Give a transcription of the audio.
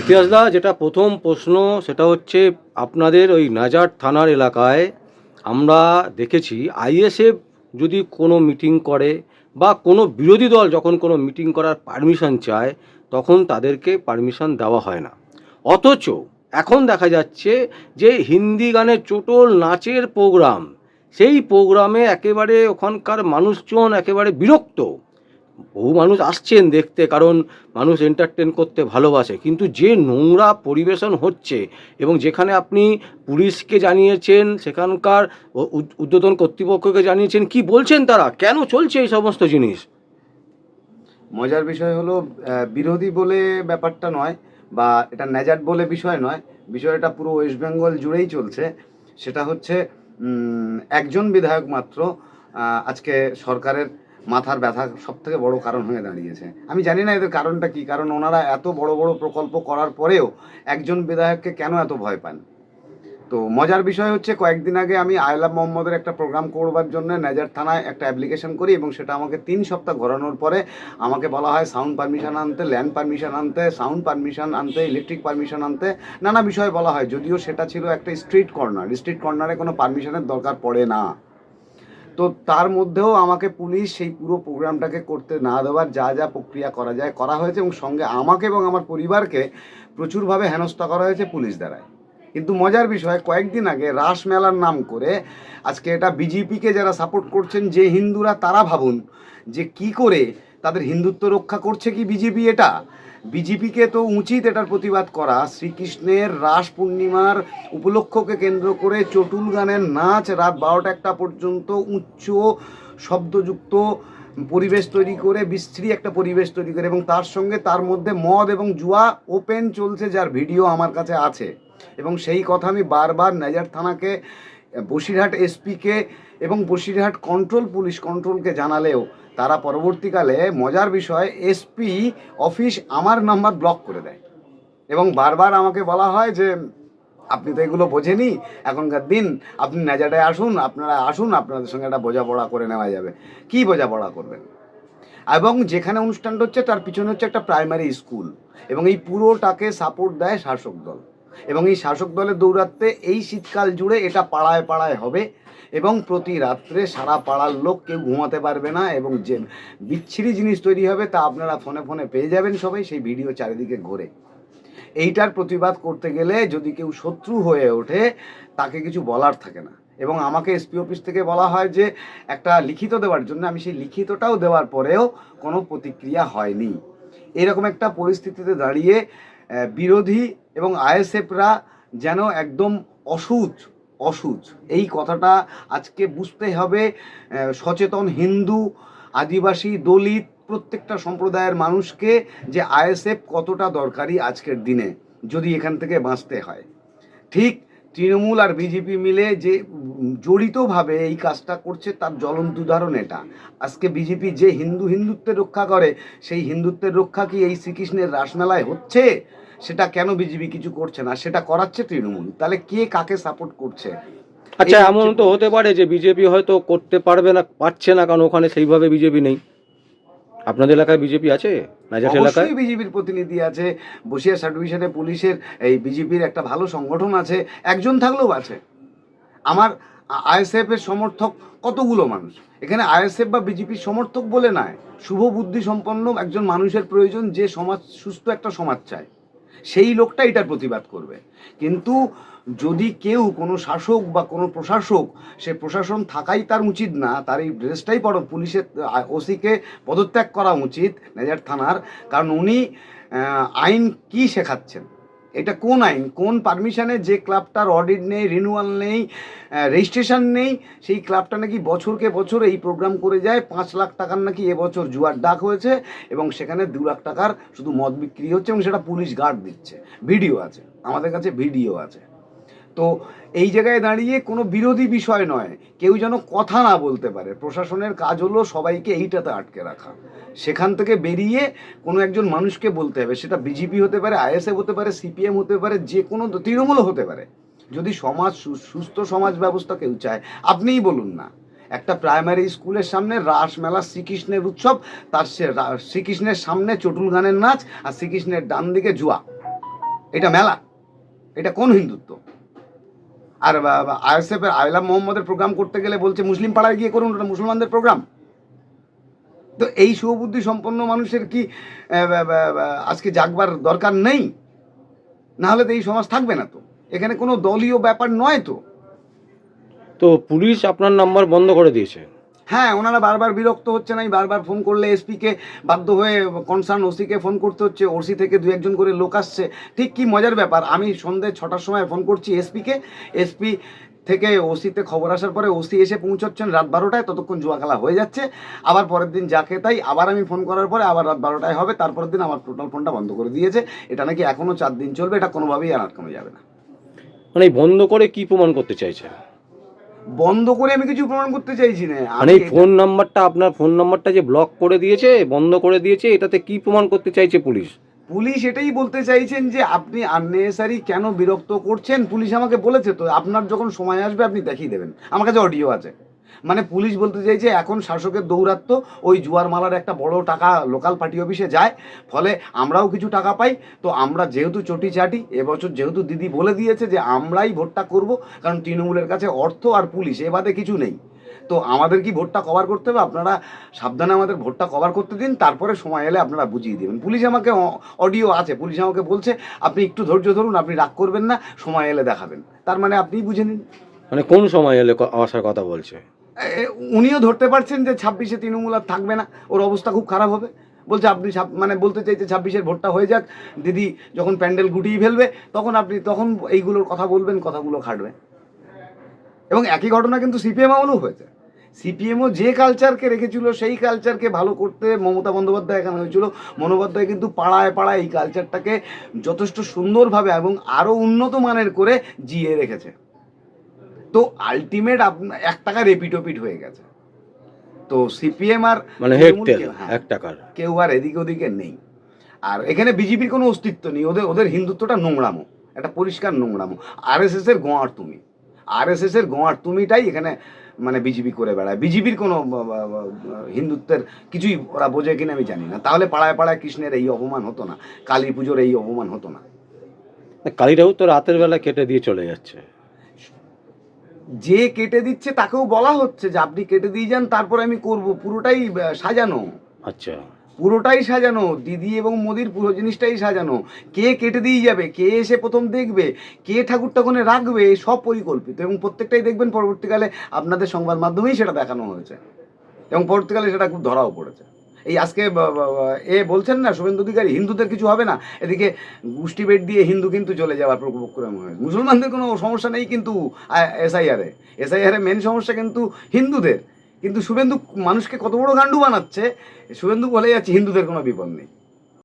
ইতিহাসদা, যেটা প্রথম প্রশ্ন, সেটা হচ্ছে আপনাদের ওই নাজার থানার এলাকায় আমরা দেখেছি আইএসএফ যদি কোনো মিটিং করে বা কোনো বিরোধী দল যখন কোনো মিটিং করার পারমিশন চায়, তখন তাদেরকে পারমিশন দেওয়া হয় না। অথচ এখন দেখা যাচ্ছে যে হিন্দি গানের চোটল নাচের প্রোগ্রাম, সেই প্রোগ্রামে একেবারে ওখানকার মানুষজন একেবারে বিরক্ত। বহু মানুষ আসছেন দেখতে, কারণ মানুষ এন্টারটেন করতে ভালোবাসে। কিন্তু যে নোংরা পরিবেশন হচ্ছে এবং যেখানে আপনি পুলিশকে জানিয়েছেন, সেখানকার উদ্বোধন কর্তৃপক্ষকে জানিয়েছেন, কি বলছেন তারা? কেন চলছে এই সমস্ত জিনিস? মজার বিষয় হলো বিরোধী বলে ব্যাপারটা নয় বা এটা ন্যাজাট বলে বিষয় নয়। বিষয়টা পুরো ওয়েস্ট বেঙ্গল জুড়েই চলছে। সেটা হচ্ছে একজন বিধায়ক মাত্র আজকে সরকারের মাথার ব্যথা সব থেকে বড় কারণ হয়ে দাঁড়িয়েছে। আমি জানি না এদের কারণটা কি, কারণ ওনারা এত বড় বড় প্রকল্প করার পরেও একজন বিধায়ককে কেন এত ভয় পান? তো মজার বিষয় হচ্ছে কয়েকদিন আগে আমি আয়লা মোহাম্মদের একটা প্রোগ্রাম করবার জন্য নেজার থানায় একটা অ্যাপ্লিকেশন করি এবং সেটা আমাকে তিন সপ্তাহ ঘোরানোর পরে আমাকে বলা হয় সাউন্ড পারমিশন আনতে, ল্যান্ড পারমিশন আনতে, সাউন্ড পারমিশন আনতে, ইলেকট্রিক পারমিশন আনতে, নানা বিষয় বলা হয়। যদিও সেটা ছিল একটা স্ট্রিট কর্নার। স্ট্রিট কর্নারে কোনো পারমিশনের দরকার পড়ে না। তো তার মধ্যেও আমাকে পুলিশ সেই পুরো প্রোগ্রামটাকে করতে না দেওয়ার যা যা প্রক্রিয়া করা যায়, করা হয়েছে এবং সঙ্গে আমাকে এবং আমার পরিবারকে প্রচুরভাবে হেনস্থা করা হয়েছে পুলিশ দ্বারায় কিন্তু মজার বিষয়, কয়েকদিন আগে রাস মেলার নাম করে আজকে এটা বিজেপিকে যারা সাপোর্ট করছেন, যে হিন্দুরা তারা ভাবুন যে কি করে তাদের হিন্দুত্ব রক্ষা করছে কি বিজেপি এটা? বিজেপিকে তো উচিত এটার প্রতিবাদ করা। শ্রীকৃষ্ণের রাস পূর্ণিমার উপলক্ষকে কেন্দ্র করে চটুল গানের নাচ রাত বারোটা একটা পর্যন্ত উচ্চ শব্দযুক্ত পরিবেশ তৈরি করে বিশ্রী একটা পরিবেশ তৈরি করে এবং তার সঙ্গে তার মধ্যে মদ এবং জুয়া ওপেন চলছে যার ভিডিও আমার কাছে আছে। এবং সেই কথা আমি বারবার নাজার থানাকে, বসিরহাট এসপিকে এবং বসিরহাট কন্ট্রোল পুলিশ কন্ট্রোলকে জানালেও তারা পরবর্তীকালে মজার বিষয় এসপি অফিস আমার নাম্বার ব্লক করে দেয়। এবং বারবার আমাকে বলা হয় যে, আপনি তো এগুলো বোঝেনি এখনকার দিন আপনি নাজাটায় আসুন, আপনারা আসুন, আপনাদের সঙ্গে একটা বোঝাপড়া করে নেওয়া যাবে। কি বোঝাপড়া করবেন? এবং যেখানে অনুষ্ঠানটা হচ্ছে, তার পিছনে হচ্ছে একটা প্রাইমারি স্কুল এবং এই পুরোটাকে সাপোর্ট দেয় শাসক দল। এবং এই শাসক দলের দৌরাত্মে এই শীতকাল জুড়ে এটা পাড়ায় পাড়ায় হবে এবং প্রতি রাত্রে সারা পাড়ার লোক কেউ ঘুমাতে পারবে না এবং যে বিচ্ছিরি জিনিস তৈরি হবে তা আপনারা ফোনে ফোনে পেয়ে যাবেন সবাই সেই ভিডিও চারিদিকে ঘোরে। এইটার প্রতিবাদ করতে গেলে যদি কেউ শত্রু হয়ে ওঠে, তাকে কিছু বলার থাকে না। এবং আমাকে এসপি অফিস থেকে বলা হয় যে, একটা লিখিত দেওয়ার জন্য, আমি সেই লিখিতটাও দেওয়ার পরেও কোনো প্রতিক্রিয়া হয়নি। এরকম একটা পরিস্থিতিতে দাঁড়িয়ে বিরোধী এবং আইএসএফরা যেন একদম অসুচ অসুচ। এই কথাটা আজকে বুঝতে হবে সচেতন হিন্দু, আদিবাসী, দলিত প্রত্যেকটা সম্প্রদায়ের মানুষকে যে আইএসএফ কতটা দরকারি আজকের দিনে, যদি এখান থেকে বাঁচতে হয়। ঠিক তৃণমূল আর বিজেপি মিলে যে জড়িতভাবে এই কাজটা করছে তার জ্বলন্ত উদাহরণ এটা। আজকে বিজেপি যে হিন্দু হিন্দুত্বের রক্ষা করে সেই হিন্দুত্বের রক্ষা কি এই শ্রীকৃষ্ণের রাসমেলায় হচ্ছে? সেটা কেন বিজেপি কিছু করছে না? সেটা করাচ্ছে তৃণমূল। তাহলে কে কাকে সাপোর্ট করছে? আচ্ছা এমন তো হতে পারে যে বিজেপি হয়তো করতে পারবে না পারছে না কারণ ওখানে সেইভাবে বিজেপি নেই। আপনাদের এলাকায় বিজেপি আছে? নাজাট এলাকায়? বিজেপির প্রতিনিধি আছে। বসিয়া সাব ডিভিশনে পুলিশের এই বিজেপির একটা ভালো সংগঠন আছে। একজন থাকলেও আছে। আমার আইএসএফ এর সমর্থক কতগুলো মানুষ? এখানে আইএসএফ বা বিজেপির সমর্থক বলে নয় শুভ বুদ্ধি সম্পন্ন একজন মানুষের প্রয়োজন যে সমাজ সুস্থ একটা সমাজ চায়। সেই লোকটা এটার প্রতিবাদ করবে। কিন্তু যদি কেউ কোনো শাসক বা কোনো প্রশাসক, সে প্রশাসন থাকাই তার উচিত না, তার এই ড্রেসটাই পড়ো পুলিশের ওসিকে পদত্যাগ করা উচিত নেজার থানার, কারণ উনি আইন কি শেখাচ্ছেন? এটা কোন আইন? কোন পারমিশনে যে ক্লাবটার অডিট নেই রিনুয়াল নেই রেজিস্ট্রেশন নেই, সেই ক্লাবটা নাকি বছরকে বছর এই প্রোগ্রাম করে যায়, পাঁচ লাখ টাকার নাকি এবছর জুয়ার ডাক হয়েছে এবং সেখানে দু লাখ টাকার শুধু মদ বিক্রি হচ্ছে এবং সেটা পুলিশ গার্ড দিচ্ছে। ভিডিও আছে, আমাদের কাছে ভিডিও আছে। তো এই জায়গায় দাঁড়িয়ে কোনো বিরোধী বিষয় নয়, কেউ যেন কথা না বলতে পারে। প্রশাসনের কাজ হলো সবাইকে এইটাতে আটকে রাখা। সেখান থেকে বেরিয়ে কোনো একজন মানুষকে বলতে হবে, সেটা বিজেপি হতে পারে, আইএসএফ হতে পারে, সিপিএম হতে পারে, যে কোনো তৃণমূল হতে পারে। যদি সমাজ সুস্থ সমাজ ব্যবস্থা কেউ চায়, আপনিই বলুন না। একটা প্রাইমারি স্কুলের সামনে রাস মেলা, শ্রীকৃষ্ণের উৎসব, তার সে শ্রীকৃষ্ণের সামনে চটুল গানের নাচ আর শ্রীকৃষ্ণের ডান দিকে জুয়া। এটা মেলা। এটা কোন হিন্দুত্ব? আর আইএসএফ এর আয়লা মোহাম্মদের প্রোগ্রাম করতে গেলে বলছে মুসলিম পাড়ায় গিয়ে করুন, ওটা মুসলমানদের প্রোগ্রাম। তো এই সুবুদ্ধি সম্পন্ন মানুষের কি আজকে জাগবার দরকার নেই? নাহলে তো এই সমাজ থাকবে না তো। এখানে কোনো দলীয় ব্যাপার নয় তো। তো পুলিশ আপনার নাম্বার বন্ধ করে দিয়েছে। হ্যাঁ ওনারা বারবার বিরক্ত হচ্ছে না বারবার ফোন করলে এসপিকে বাধ্য হয়ে কনসার্ন ওসিকে ফোন করতে হচ্ছে ওসি থেকে দু একজন করে লোক আসছে। ঠিক কি মজার ব্যাপার, আমি সন্ধ্যে ছটার সময় ফোন করছি এসপিকে এসপি থেকে ওসিতে খবর আসার পরে ওসি এসে পৌঁছচ্ছেন রাত বারোটায়, ততক্ষণ জুয়া খেলা হয়ে যাচ্ছে। আবার পরের দিন যাকে তাই, আবার আমি ফোন করার পরে আবার রাত বারোটায় হবে, তারপরের দিন আমার টোটাল ফোনটা বন্ধ করে দিয়েছে। এটা নাকি এখনও চার দিন চলবে, এটা কোনোভাবেই আর আটকানো যাবে না। মানে বন্ধ করে কি প্রমাণ করতে চাইছে? বন্ধ করে আমি কিছু প্রমাণ করতে চাইছি না। মানে এই ফোন নাম্বারটা আপনার ফোন নাম্বারটা যে ব্লক করে দিয়েছে বন্ধ করে দিয়েছে এটাতে কি প্রমাণ করতে চাইছে পুলিশ? পুলিশ এটাই বলতে চাইছেন যে আপনি আননেসারি কেন বিরক্ত করছেন? পুলিশ আমাকে বলেছে তো আপনার যখন সময় আসবে আপনি দেখিয়ে দেবেন। আমার কাছে অডিও আছে। মানে পুলিশ বলতে চাইছে এখন শাসকের দৌরাত্ম ওই জুয়ার মালার একটা বড় টাকা লোকাল পার্টি অফিসে যায়, ফলে আমরাও কিছু টাকা পাই। তো আমরা যেহেতু চটি চাটি এবছর যেহেতু দিদি বলে দিয়েছে যে আমরাই ভোটটা করব, কারণ তৃণমূলের কাছে অর্থ আর পুলিশ এ বাদে কিছু নেই। তো আমাদের কি ভোটটা কভার করতে হবে? আপনারা সাবধানে আমাদের ভোটটা কভার করতে দিন, তারপরে সময় এলে আপনারা বুঝিয়ে দেবেন। পুলিশ আমাকে অডিও আছে, পুলিশ আমাকে বলছে, আপনি একটু ধৈর্য ধরুন, আপনি রাগ করবেন না, সময় এলে দেখাবেন। তার মানে আপনিই বুঝে নিন। মানে কোন সময় এলে আসার কথা বলছে? উনিও ধরতে পারছেন যে ছাব্বিশে তৃণমূল আর থাকবে না। ওর অবস্থা খুব খারাপ হবে। বলছে, আপনি মানে বলতে চাইছে ছাব্বিশের ভোটটা হয়ে যাক। দিদি যখন প্যান্ডেল গুটিয়ে ফেলবে, তখন আপনি, তখন এইগুলোর কথা বলবেন, কথাগুলো খাটবে। এবং একই ঘটনা কিন্তু সিপিএম আমলেও হয়েছে। সিপিএমও যে কালচারকে রেখেছিল, সেই কালচারকে ভালো করতে মমতা বন্দ্যোপাধ্যায় এখানে হয়েছিল। মনোপাধ্যায় কিন্তু পাড়ায় পাড়ায় এই কালচারটাকে যথেষ্ট সুন্দরভাবে এবং আরও উন্নত মানের করে জিয়ে রেখেছে। তো আলটিমেট এক টাকা রেপিট ওপিট হয়ে গেছে। তো সিপিএম আর মানে হ্যাঁ, এক টাকার। কেউ আর এদিকে ওদিকে নেই। আর এখানে বিজেপির কোনো অস্তিত্ব নেই। ওদের ওদের হিন্দুত্বটা নোংরামো। একটা পরিষ্কার নোংরামো। আর এস এস এর গোয়ার তুমি। আর এস এস এর গোয়ার তুমিটাই এখানে মানে বিজেপি করে বেড়ায়। বিজেপির কোনো হিন্দুত্বের কিছুই ওরা বোঝে কিনা আমি জানি না। তাহলে পাড়ায় পাড়ায় কৃষ্ণের এই অপমান হতো না। কালী পুজোর এই অপমান হতো না কালীরাও তো রাতের বেলা কেটে দিয়ে চলে যাচ্ছে। যে কেটে দিচ্ছে তাকেও বলা হচ্ছে যে আপনি কেটে দিয়ে যান তারপরে আমি করব। পুরোটাই সাজানো। আচ্ছা। পুরোটাই সাজানো। দিদি এবং মোদির পুরো জিনিসটাই সাজানো। কে কেটে দিয়ে যাবে কে এসে প্রথম দেখবে কে ঠাকুরটা কোণে রাখবে সব পরিকল্পিত। এবং প্রত্যেকটাই দেখবেন পরবর্তীকালে আপনাদের সংবাদ মাধ্যমেই সেটা দেখানো হয়েছে। এবং পরবর্তীকালে সেটা খুব ধরাও পড়েছে। এই আজকে এ বলছেন না, শুভেন্দু অধিকারী, হিন্দুদের কিছু হবে না। এদিকে গোষ্ঠী বেড দিয়ে হিন্দু কিন্তু চলে যাওয়ার প্রক্রম হয়েছে মুসলমানদের কোনো সমস্যা নেই কিন্তু এসআইআরে। এসআইআরে মেন সমস্যা কিন্তু হিন্দুদের। কিন্তু শুভেন্দু মানুষকে কত বড় গান্ডু বানাচ্ছে, শুভেন্দু বলে যাচ্ছে হিন্দুদের কোনো বিপদ নেই।